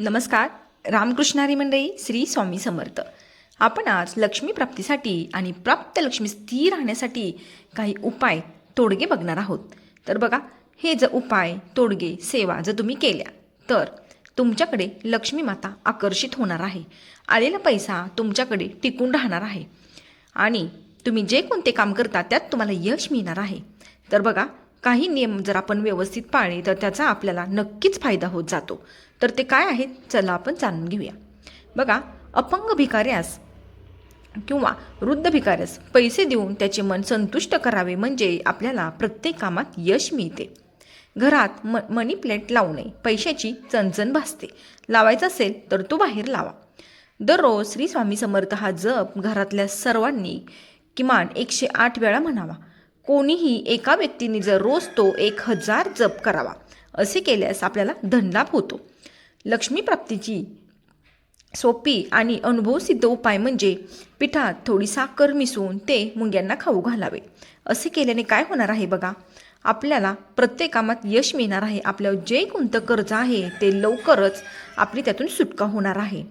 नमस्कार रामकृष्णारी मंडळी श्री स्वामी समर्थ. आपण आज लक्ष्मी प्राप्तीसाठी आणि प्राप्त लक्ष्मी स्थिर राहण्यासाठी काही उपाय तोडगे बघणार आहोत. तर बघा हे जर उपाय तोडगे सेवा जर तुम्ही केल्या तर तुमच्याकडे लक्ष्मी माता आकर्षित होणार आहे. आलेला पैसा तुमच्याकडे टिकून राहणार आहे. आणि तुम्ही जे कोणते काम करता त्यात तुम्हाला यश मिळणार आहे. तर बघा काही नियम जर आपण व्यवस्थित पाळले तर त्याचा आपल्याला नक्कीच फायदा होत जातो. तर ते काय आहेत? चला आपण जाणून घेऊया. बघा अपंग भिकाऱ्यास किंवा वृद्ध भिकाऱ्यास पैसे देऊन त्याचे मन संतुष्ट करावे म्हणजे आपल्याला प्रत्येक कामात यश मिळते. घरात म मनी प्लेट लावू नये. पैशाची चणचण भासते. लावायचा असेल तर तो बाहेर लावा. दररोज श्री स्वामी समर्थ हा जप घरातल्या सर्वांनी किमान एकशे आठ वेळा म्हणावा. कोणीही एका व्यक्तीने जर रोज तो एक हजार जप करावा असे केल्यास आपल्याला धनलाभ होतो. लक्ष्मी प्राप्तीची सोपी आणि अनुभवसिद्ध उपाय म्हणजे पिठात थोडी साखर मिसळून ते मुंग्यांना खाऊ घालावे. असे केल्याने काय होणार आहे बघा? आपल्याला प्रत्येक कामात यश मिळणार आहे. आपल्यावर जे कोणतं कर्ज आहे ते लवकरच आपली त्यातून सुटका होणार आहे.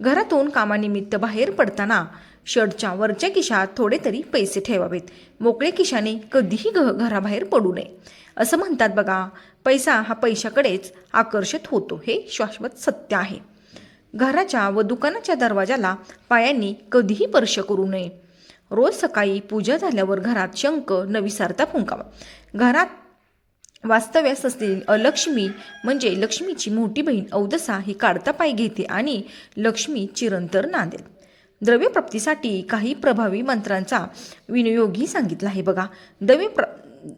घरातून कामानिमित्त बाहेर पडताना शर्टच्या वरच्या खिशात थोडे तरी पैसे ठेवावेत. मोकळे किशाने कधीही घ घराबाहेर पडू नये. असं म्हणतात बघा पैसा हा पैशाकडेच आकर्षित होतो हे शाश्वत सत्य आहे. घराच्या व दुकानाच्या दरवाजाला पायांनी कधीही स्पर्श करू नये. रोज सकाळी पूजा झाल्यावर घरात शंख न विसारता फुंकावा. घरात वास्तव्यास असलेली अलक्ष्मी म्हणजे लक्ष्मीची मोठी बहीण औदसा ही काढता पाय घेते आणि लक्ष्मी चिरंतर नांदेल. द्रव्यप्राप्तीसाठी काही प्रभावी मंत्रांचा विनियोगही सांगितला आहे. बघा द्रव्य प्र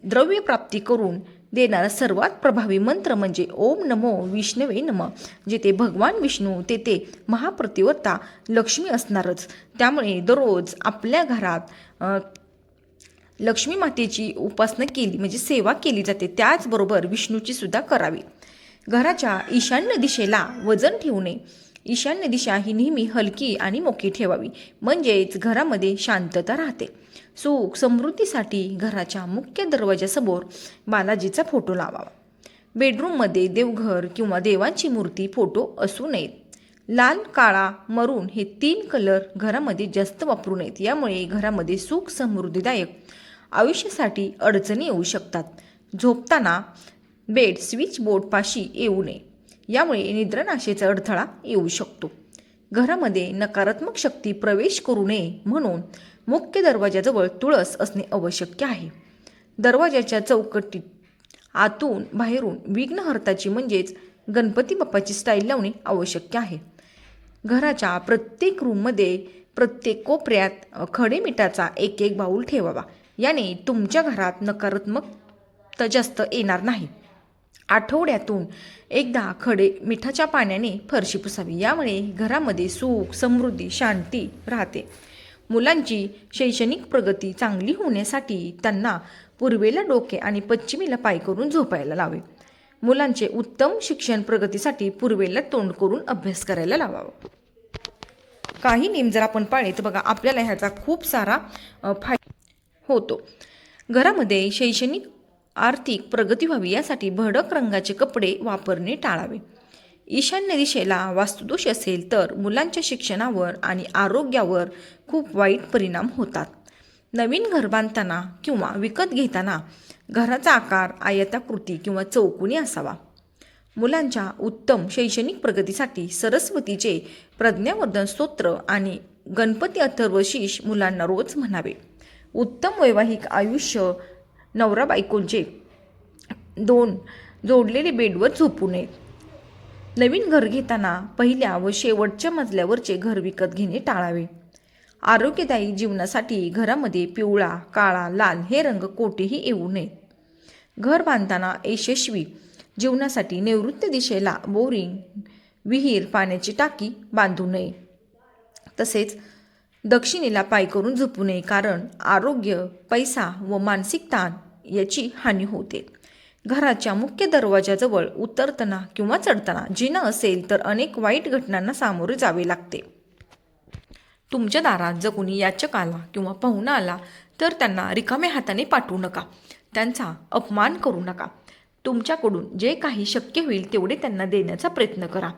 द्रव्यप्राप्ती करून देणारा सर्वात प्रभावी मंत्र म्हणजे ओम नमो विष्णवे नम जेथे भगवान विष्णू तेथे महाप्रतिवर्ता लक्ष्मी असणारच. त्यामुळे दररोज आपल्या घरात लक्ष्मी मातेची उपासना केली म्हणजे सेवा केली जाते त्याचबरोबर विष्णूची सुद्धा करावी. घराच्या ईशान्य दिशेला वजन ठेवणे ईशान्य दिशा ही नेहमी हलकी आणि मोकी ठेवावी. म्हणजेच घरामध्ये शांतता राहते. सुख समृद्धीसाठी घराच्या मुख्य दरवाजासमोर बालाजीचा फोटो लावावा. बेडरूममध्ये देवघर किंवा देवांची मूर्ती फोटो असू नयेत. लाल काळा मरून हे तीन कलर घरामध्ये जास्त वापरू नयेत. यामुळे घरामध्ये सुख समृद्धीदायक आयुष्यासाठी अडचणी येऊ शकतात. झोपताना बेड स्विच बोर्डपाशी येऊ नये. यामुळे निद्रानाशेचा अडथळा येऊ शकतो. घरामध्ये नकारात्मक शक्ती प्रवेश करू नये म्हणून मुख्य दरवाजाजवळ तुळस असणे आवश्यक आहे. दरवाजाच्या चौकटीत आतून बाहेरून विघ्नहर्ताची म्हणजेच गणपती बाप्पाची स्टाईल लावणे आवश्यक आहे. घराच्या प्रत्येक रूममध्ये प्रत्येक कोपऱ्यात खडे मिठाचा एक एक बाऊल ठेवावा. याने तुमच्या घरात नकारात्मकता जास्त येणार नाही. आठवड्यातून एकदा खडे मिठाच्या पाण्याने फरशी पुसावी. यामुळे घरामध्ये सुख समृद्धी शांती राहते. मुलांची शैक्षणिक प्रगती चांगली होण्यासाठी त्यांना पूर्वेला डोके आणि पश्चिमेला पाय करून झोपायला लावे. मुलांचे उत्तम शिक्षण प्रगतीसाठी पूर्वेला तोंड करून अभ्यास करायला लावावा. काही नियम जर आपण पाळले तर बघा आपल्याला ह्याचा खूप सारा फायदा होतो. घरामध्ये शैक्षणिक आर्थिक प्रगती व्हावी यासाठी भडक रंगाचे कपडे वापरणे टाळावे. ईशान्य दिशेला वास्तुदोष असेल तर मुलांच्या शिक्षणावर आणि आरोग्यावर खूप वाईट परिणाम होतात. नवीन घर बांधताना किंवा विकत घेताना घराचा आकार आयताकृती किंवा चौकोनी असावा. मुलांच्या उत्तम शैक्षणिक प्रगतीसाठी सरस्वतीचे प्रज्ञावर्धन स्तोत्र आणि गणपती अथर्वशीष मुलांना रोज म्हणावे. उत्तम वैवाहिक आयुष्य नवरा बायकोंचे. दोन जोडलेले बेडवर झोपू नयेत नवीन घर घेताना पहिल्या व शेवटच्या मजल्यावरचे घर विकत घेणे टाळावे. आरोग्यदायी जीवनासाठी घरामध्ये पिवळा काळा लाल हे रंग कोठेही येऊ नयेत घर बांधताना यशस्वी जीवनासाठी निवृत्त दिशेला बोरिंग विहीर पाण्याची टाकी बांधू नये. तसेच दक्षिणेला पाय करून झोपू नये कारण आरोग्य पैसा व मानसिक ताण याची हानी होते. घराच्या मुख्य दरवाजाजवळ उतरताना किंवा चढताना जिना असेल तर अनेक वाईट घटनांना सामोरे जावे लागते. तुमच्या दारात जर कोणी याचक आला किंवा पाहुणा आला तर त्यांना रिकाम्या हाताने पाठवू नका. त्यांचा अपमान करू नका. तुमच्याकडून जे काही शक्य होईल तेवढे त्यांना देण्याचा प्रयत्न करा.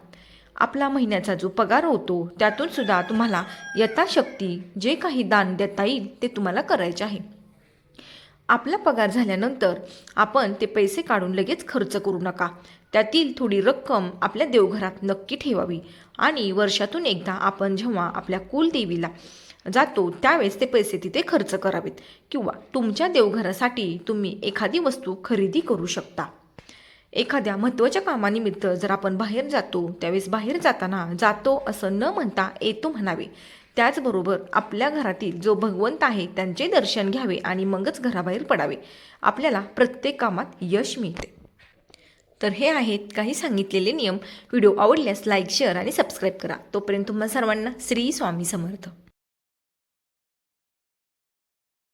आपला महिन्याचा जो पगार होतो त्यातून सुद्धा तुम्हाला यथाशक्ती जे काही दान देता येईल ते तुम्हाला करायचे आहे. आपला पगार झाल्यानंतर आपण ते पैसे काढून लगेच खर्च करू नका. त्यातील थोडी रक्कम आपल्या देवघरात नक्की ठेवावी आणि वर्षातून एकदा आपण जेव्हा आपल्या कुलदेवीला जातो त्यावेळेस ते पैसे तिथे खर्च करावेत किंवा तुमच्या देवघरासाठी तुम्ही एखादी वस्तू खरेदी करू शकता. एखाद्या महत्त्वाच्या कामानिमित्त जर आपण बाहेर जातो त्यावेळेस बाहेर जाताना जातो असं न म्हणता येतो म्हणावे. त्याचबरोबर आपल्या घरातील जो भगवंत आहे त्यांचे दर्शन घ्यावे आणि मगच घराबाहेर पडावे. आपल्याला प्रत्येक कामात यश मिळते. तर हे आहेत काही सांगितलेले नियम. व्हिडिओ आवडल्यास लाईक शेअर आणि सबस्क्राईब करा. तोपर्यंत तुम्हा सर्वांना श्री स्वामी समर्थ.